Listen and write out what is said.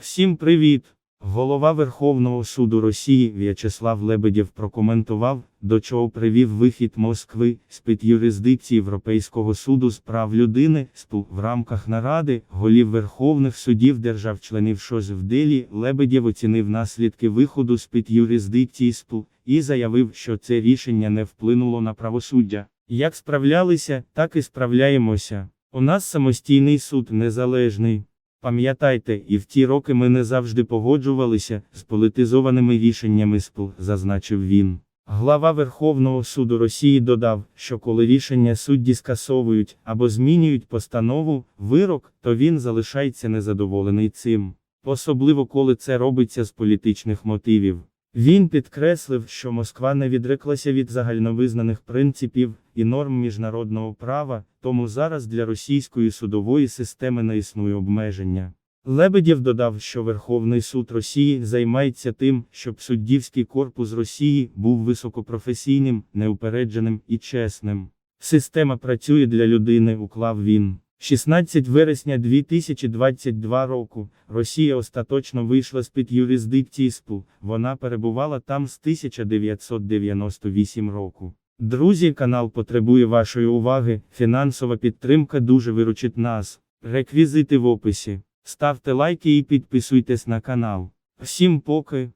Всім привіт! Голова Верховного суду Росії В'ячеслав Лебедєв прокоментував, до чого привів вихід Москви з-під юрисдикції Європейського суду з прав людини СПУ в рамках наради голів Верховних судів держав-членів ШОЗ в Делі. Лебедєв оцінив наслідки виходу з-під юрисдикції СПУ і заявив, що це рішення не вплинуло на правосуддя. Як справлялися, так і справляємося. У нас самостійний суд незалежний. Пам'ятайте, і в ті роки ми не завжди погоджувалися з політизованими рішеннями СПЛ, зазначив він. Глава Верховного суду Росії додав, що коли рішення судді скасовують або змінюють постанову, вирок, то він залишається незадоволений цим. Особливо коли це робиться з політичних мотивів. Він підкреслив, що Москва не відреклася від загальновизнаних принципів і норм міжнародного права, тому зараз для російської судової системи не існує обмеження. Лебедєв додав, що Верховний суд Росії займається тим, щоб суддівський корпус Росії був високопрофесійним, неупередженим і чесним. Система працює для людини, уклав він. 16 вересня 2022 року Росія остаточно вийшла з-під юрисдикції СПУ, вона перебувала там з 1998 року. Друзі, канал потребує вашої уваги, фінансова підтримка дуже виручить нас. Реквізити в описі. Ставте лайки і підписуйтесь на канал. Всім поки.